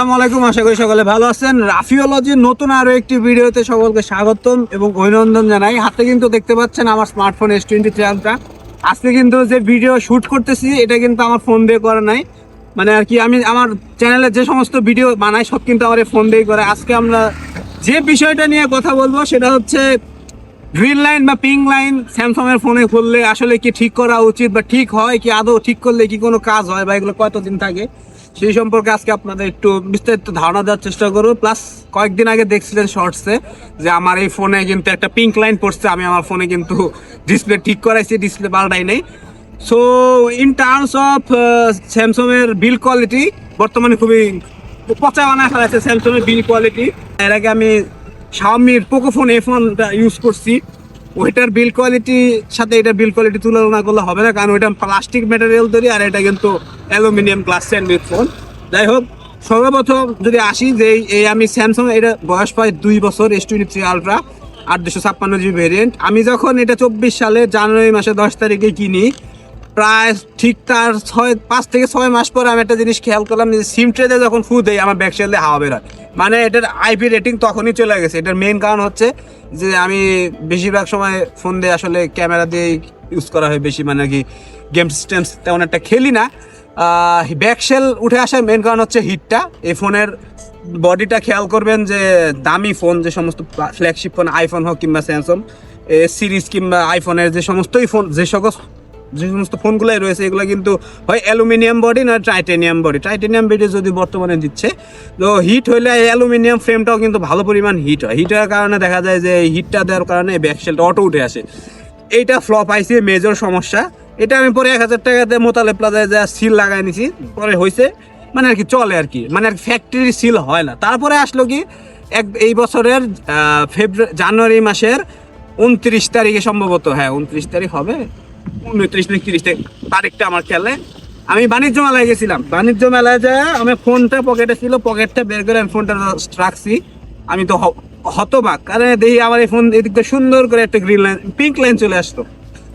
আসসালামু আলাইকুম, আশা করি সকলে ভালো আছেন। রাফিওলজির নতুন আরও একটি ভিডিওতে সকলকে স্বাগতম এবং অভিনন্দন জানাই। হাতে কিন্তু দেখতে পাচ্ছেন আমার স্মার্টফোন এস টোয়েন্টি থ্রি আজকে কিন্তু যে ভিডিও শুট করতেছি, এটা কিন্তু আমার ফোন দিয়ে করা নাই। মানে আর কি, আমি আমার চ্যানেলে যে সমস্ত ভিডিও বানাই, সব কিন্তু আমার ফোন দিয়ে করে। আজকে আমরা যে বিষয়টা নিয়ে কথা বলব, সেটা হচ্ছে গ্রিন লাইন বা পিঙ্ক লাইন স্যামসাং এর ফোনে খুললে আসলে কি ঠিক করা উচিত বা ঠিক হয়, কি আদৌ ঠিক করলে কি কোনো কাজ হয় বা এগুলো কতদিন থাকে। সেই সম্পর্কে আজকে আপনাদের একটু বিস্তারিত ধারণা দেওয়ার চেষ্টা করব। প্লাস কয়েকদিন আগে দেখছিলেন শর্টসে যে আমার এই ফোনে কিন্তু একটা পিঙ্ক লাইন পড়ছে, আমি আমার ফোনে কিন্তু ডিসপ্লে ঠিক করাইছি ডিসপ্লে পাল্টাই নাই। সো ইন টার্মস অফ স্যামসংয়ের বিল কোয়ালিটি বর্তমানে খুবই পচা বানায় ফেলাচ্ছে স্যামসাং এর বিল কোয়ালিটি এর আগে আমি শাওমির পোকো ফোন এ ফোনটা ইউজ করছি। ওইটার বিল কোয়ালিটি সাথে এটা বিল কোয়ালিটি তুলনা করলে হবে না, কারণ ওইটা প্লাস্টিক ম্যাটেরিয়াল তৈরি আর এটা কিন্তু অ্যালুমিনিয়াম গ্লাস স্যান্ডউইচ ফোন যাই হোক সর্বপ্রথম যদি আসি যে এই- আমি স্যামসাং এটা বয়স পাই দুই বছর এস টোয়েন্টি থ্রি আলট্রা আট দুশো ছাপ্পান্ন জিবি ভেরিয়েন্ট আমি যখন এটা চব্বিশ সালে জানুয়ারি মাসে দশ তারিখে কিনি প্রায় ঠিক তার ছয়, পাঁচ থেকে ছয় মাস পরে আমি একটা জিনিস খেয়াল করলাম যে সিম ট্রেতে যখন ফু দেয়, আমার ব্যাক সেল হাওয়া বেরোয়। মানে এটার আইপি রেটিং তখনই চলে গেছে। এটার মেন কারণ হচ্ছে যে আমি বেশিরভাগ সময় ফোন দিয়ে আসলে ক্যামেরা দিয়ে ইউজ করা হয় বেশি। মানে কি গেম সিস্টেম তেমন একটা খেলি না। ব্যাক সেল উঠে আসার মেন কারণ হচ্ছে হিটটা এই ফোনের বডিটা খেয়াল করবেন যে দামি ফোন যে সমস্ত ফ্ল্যাগশিপ ফোন আইফোন হোক কিংবা স্যামসং এ সিরিজ কিংবা আইফোনের যে সমস্তই ফোন যে সকল যে সমস্ত ফোনগুলোই রয়েছে, এগুলো কিন্তু হয় অ্যালুমিনিয়াম বডি না টাইটেনিয়াম বডি? টাইটেনিয়াম বডি যদি বর্তমানে দিচ্ছে, তো হিট হইলে অ্যালুমিনিয়াম ফ্রেমটাও কিন্তু ভালো পরিমাণ হিট হয়। হিট কারণে দেখা যায় যে হিটটা দেওয়ার কারণে ব্যাকসেলটা অটো উঠে আসে। এইটা ফ্লপ আইসি মেজর সমস্যা। এটা আমি পরে এক হাজার টাকাতে মোতালে প্লাজায় যা সিল লাগাই নিছি, পরে হয়েছে মানে আর কি চলে আর কি। মানে আর ফ্যাক্টরি সিল হয় না। তারপরে আসলো কি, এক, এই বছরের ফেব্রুয়ারি জানুয়ারি মাসের উনত্রিশ তারিখে সম্ভবত। হ্যাঁ উনত্রিশ তারিখ হবে। উনত্রিশ না তিরিশ তারিখ, তারিখটা আমার খেয়ালে আমি বাণিজ্য মেলায় গেছিলাম। বাণিজ্য মেলায় যে আমি ফোনটা পকেটে ছিল, পকেটটা বের করে আমি ফোনটা রাখছি। আমি তো হতবাক। কারণ দেখি আমার এই ফোন এদিক সুন্দর করে একটা গ্রিন লাইন পিঙ্ক লাইন চলে আসতো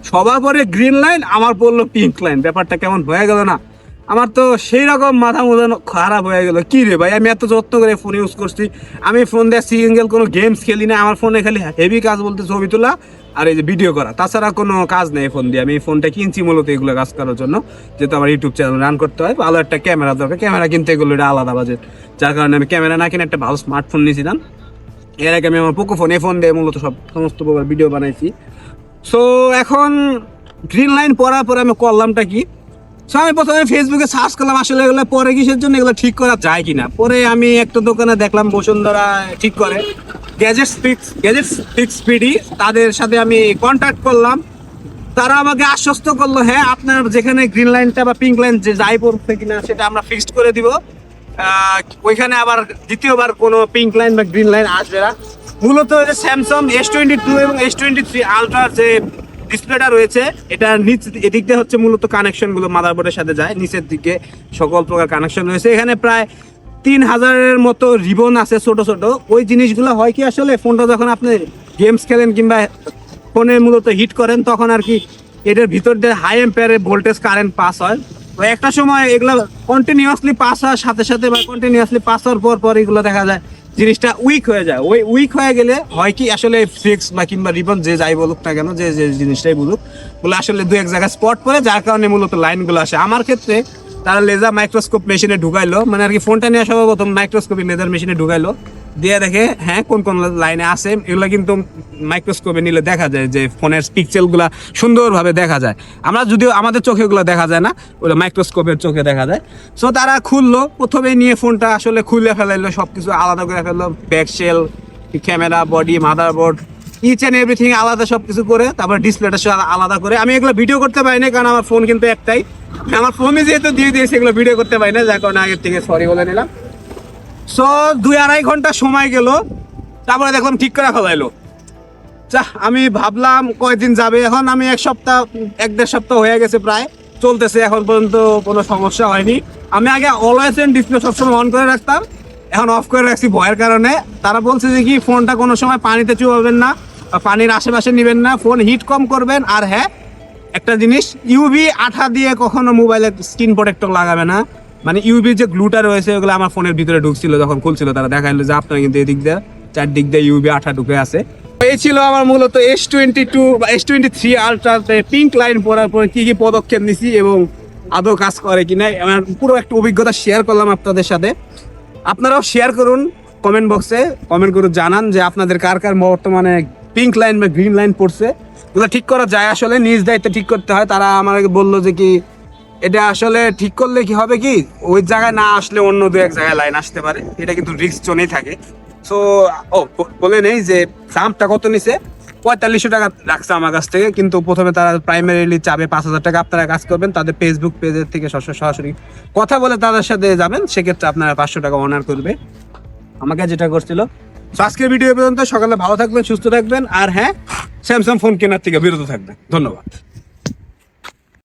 সবার পরে গ্রিন লাইন আমার পড়ল পিঙ্ক লাইন ব্যাপারটা কেমন হয়ে গেল না? আমার তো সেই রকম মাথা মোদানো খারাপ হয়ে গেল। কি রে ভাই? আমি এত যত্ন করে ফোন ইউজ করছি। আমি ফোন দিয়ে সিঙ্গেল কোনো গেমস খেলি না। আমার ফোনে খালি হেভি কাজ বলতে ছবি তোলা আর এই যে ভিডিও করা। তাছাড়া কোনো কাজ নেই ফোন দিয়ে। আমি ফোনটা কিনছি মূলত এগুলো কাজ করার জন্য। যেহেতু আমার ইউটিউব চ্যানেল রান করতে হয়, ভালো একটা ক্যামেরা দরকার। ক্যামেরা কিনতে এগুলো এটা আলাদা বাজেট যার কারণে আমি ক্যামেরা না কিনে একটা ভালো স্মার্টফোন নিয়েছিলাম। এর আগে আমি আমার পোকো ফোন এই ফোন দিয়ে মূলত সব সমস্ত প্রকার ভিডিও বানাইছি। সো এখন গ্রিন লাইন পড়ার পরে আমি করলামটা কি? সো আমি প্রথমে ফেসবুকে সার্চ করলাম, আসলে এগুলো পরে কিসের জন্য, এগুলো ঠিক করা যায় কিনা। পরে আমি একটা দোকানে দেখলাম, বসুন্ধরা ঠিক করে। Gadget fix gadget fix PD তাদের সাথে আমি কন্ট্যাক্ট করলাম। তারা আমাকে আশ্বস্ত করল হ্যাঁ আপনার যেখানে গ্রিন লাইনটা বা পিঙ্ক লাইন যে যাই পড়ছে কিনা, সেটা আমরা ফিক্সড করে দিব। ওইখানে আবার দ্বিতীয়বার কোনো পিঙ্ক লাইন বা গ্রিন লাইন আসবে না। মূলত স্যামসাং এস টোয়েন্টি টু এবং এস টোয়েন্টি থ্রি আলট্রার যে ডিসপ্লেটা রয়েছে। এটা নিচ এদিক দিয়ে হচ্ছে মূলত কানেকশনগুলো মাদারবোর্ডের সাথে যায়। নিচের দিকে সকল প্রকার কানেকশন রয়েছে। এখানে প্রায় তিন হাজারের মতো রিবন আছে ছোট ছোট। ওই জিনিসগুলো হয় কি আসলে? ফোনটা যখন আপনি গেমস খেলেন কিংবা ফোনে মূলত হিট করেন, তখন আর কি এটার ভিতর দিয়ে হাই এম্পেয়ারে ভোল্টেজ কারেন্ট পাস হয়। একটা সময় এগুলো কন্টিনিউয়াসলি পাস হওয়ার সাথে সাথে বা কন্টিনিউয়াসলি পাস হওয়ার পর পর এগুলো দেখা যায়, জিনিসটা উইক হয়ে যায়। ওই উইক হয়ে গেলে হয় কি, আসলে ফিক্স বা কিংবা রিবন যে যাই বলুক না কেন, যে যে জিনিসটাই বলুক, বলে আসলে দু এক জায়গায় স্পট পড়ে যার কারণে মূলত লাইনগুলো আসে। আমার ক্ষেত্রে তারা লেজার মাইক্রোস্কোপ মেশিনে ঢুকাইলো মানে আর কি ফোনটা নিয়ে সর্বপ্রথম মাইক্রোস্কোপিক লেজার মেশিনে ঢুকাইলো। দিয়ে দেখে হ্যাঁ কোন কোন লাইনে আছে, এগুলো কিন্তু মাইক্রোস্কোপে নিলে দেখা যায় যে ফোনের পিক্সেলগুলো সুন্দরভাবে দেখা যায়। আমরা যদিও আমাদের চোখে ওগুলো দেখা যায় না, ওগুলো মাইক্রোস্কোপের চোখে দেখা যায়। সো তারা খুললো প্রথমে নিয়ে ফোনটা আসলে খুলে ফেলাইলো সব কিছু আলাদা করে ফেলল back shell camera body motherboard each and everything আলাদা সব কিছু করে, তারপর ডিসপ্লেটা সব আলাদা করে। আমি এগুলো ভিডিও করতে পারি না কারণ আমার ফোন কিন্তু একটাই। আমার ফোনে যেহেতু দিয়ে দিয়েছে, এগুলো ভিডিও করতে পারি না যার কারণে আগের থেকে সরি বলে নিলাম। সো দুই আড়াই ঘণ্টা সময় গেল। তারপরে দেখলাম ঠিক করে ফেলাইলো। যা আমি ভাবলাম কয়দিন যাবে? এখন আমি এক সপ্তাহ, এক দেড় সপ্তাহ হয়ে গেছে প্রায়। চলতেছে, এখন পর্যন্ত কোনো সমস্যা হয়নি। আমি আগে অলওয়েজ এন্ড ডিসপ্লে সবসময় অন করে রাখতাম। এখন অফ করে রাখছি ভয়ের কারণে। তারা বলছে যে কি, ফোনটা কোনো সময় পানিতে চুবাবেন না পানির আশেপাশে নেবেন না। ফোন হিট কম করবেন। আর হ্যাঁ একটা জিনিস ইউভি আঠা দিয়ে কখনো মোবাইলের স্ক্রিন প্রোটেক্টর লাগাবে না। মানে ইউবি যে গ্লুটা রয়েছে, ওগুলো আমার ফোনের ভিতরে ঢুকছিল, যখন খুলছিল, তারা দেখাইলো যে আপনার কিন্তু এদিক দিয়ে, চারদিক দিয়ে ইউবি আঠা ঢুকে আছে। এই ছিল আমার মূলত এস টোয়েন্টি টু বা এস টোয়েন্টি থ্রি আলট্রাতে পিঙ্ক লাইন পরার পরে কি কি পদক্ষেপ নিছি এবং আদৌ কাজ করে কিনা আমার পুরো একটা অভিজ্ঞতা শেয়ার করলাম আপনাদের সাথে। আপনারাও শেয়ার করুন কমেন্ট বক্সে কমেন্ট করে জানান যে আপনাদের কার কার বর্তমানে পিঙ্ক লাইন বা গ্রিন লাইন পড়ছে। ওগুলো ঠিক করা যায় আসলে, নিজ দায়িত্বে ঠিক করতে হয়। তারা আমাকে বলল যে কি এটা আসলে ঠিক করলে কি হবে কি, ওই জায়গায় না আসলে অন্য দু এক জায়গায় লাইন আসতে পারে। এটা কিন্তু রিস্ক জোনেই থাকে। সো ও বলে নেই যে দামটা কত নিছে? পঁয়তাল্লিশশো টাকা রাখছে আমার কাছ থেকে। কিন্তু প্রথমে তারা প্রাইমারিলি চাবে পাঁচ হাজার টাকা। আপনারা কাজ করবেন, তাদের ফেসবুক পেজের থেকে সরাসরি কথা বলে তাদের সাথে যাবেন। সেক্ষেত্রে আপনারা পাঁচশো টাকা অনার করবে। আমাকে যেটা করছিল আজকের ভিডিও পর্যন্ত। সকালে ভালো থাকবেন, সুস্থ থাকবেন। আর হ্যাঁ স্যামসাং ফোন কেনার থেকে বিরত থাকবেন। ধন্যবাদ।